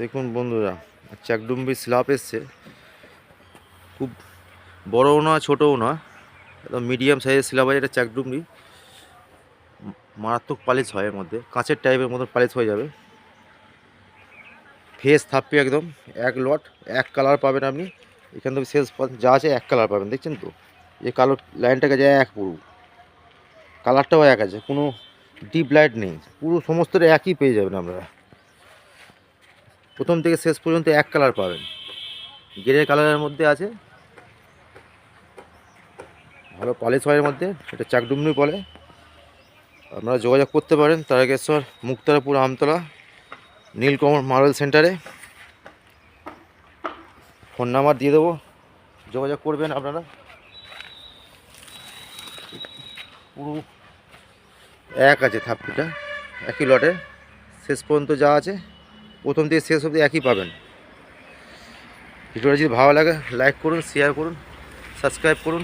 দেখুন বন্ধুরা, চাকডুম্বি স্ল্যাব এসছে। খুব বড়ও না ছোটও না একদম মিডিয়াম সাইজের স্ল্যাব আছে, এটা চাকডুম্বি। মারাত্মক পালিশ হয় এর মধ্যে, কাঁচের টাইপের মতো পালিশ হয়ে যাবে। ফেস থাকবে একদম, এক লট এক কালার পাবেন আপনি। এখান থেকে শেষ যা আছে এক কালার পাবেন, দেখছেন তো? এই কালো লাইনটাকে যায় এক পুরো। কালারটাও এক আছে, কোনো ডিপ লাইট নেই। পুরো সমস্তটা একই পেয়ে যাবেন আপনারা। প্রথম থেকে শেষ পর্যন্ত এক কালার পাবেন। গ্রে কালারের মধ্যে আছে। ভালো পালিশ হয় মধ্যে এটা চাকডুমনি বলে। আপনারা যোগাযোগ করতে পারেন তারকেশ্বর মুক্তারপুর আমতলা, নীলকমল মার্বেল সেন্টারে। ফোন নাম্বার দিয়ে দেবো, যোগাযোগ করবেন আপনারা। পুরো এক আছে থাপ্পিটা, একই লটে। শেষ পর্যন্ত যা আছে। প্রথম থেকে শেষ অবধি একই পাবেন। ভিডিওটা যদি ভালো লাগে লাইক করুন শেয়ার করুন সাবস্ক্রাইব করুন।